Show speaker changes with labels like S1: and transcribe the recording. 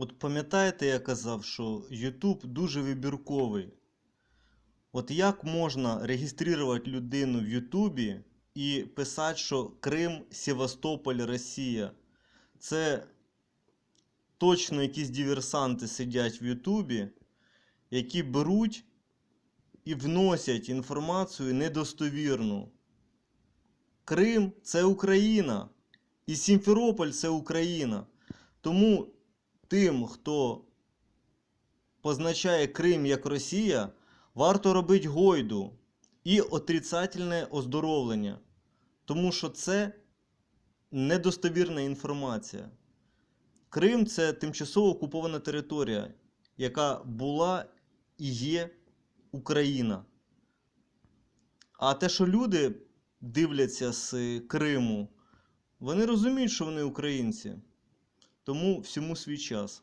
S1: От пам'ятаєте, я казав, що YouTube дуже вибірковий. От як можна реєструвати людину в Ютубі і писати, що Крим, Севастополь, Росія? Це точно якісь диверсанти сидять в Ютубі, які беруть і вносять інформацію недостовірну. Крим це Україна. І Сімферополь це Україна. Тому тим, хто позначає Крим як Росія, варто робити гойду і отрицательне оздоровлення. Тому що це недостовірна інформація. Крим це тимчасово окупована територія, яка була і є Україна. А те, що люди дивляться з Криму, вони розуміють, що вони українці. Тому всьому свій час.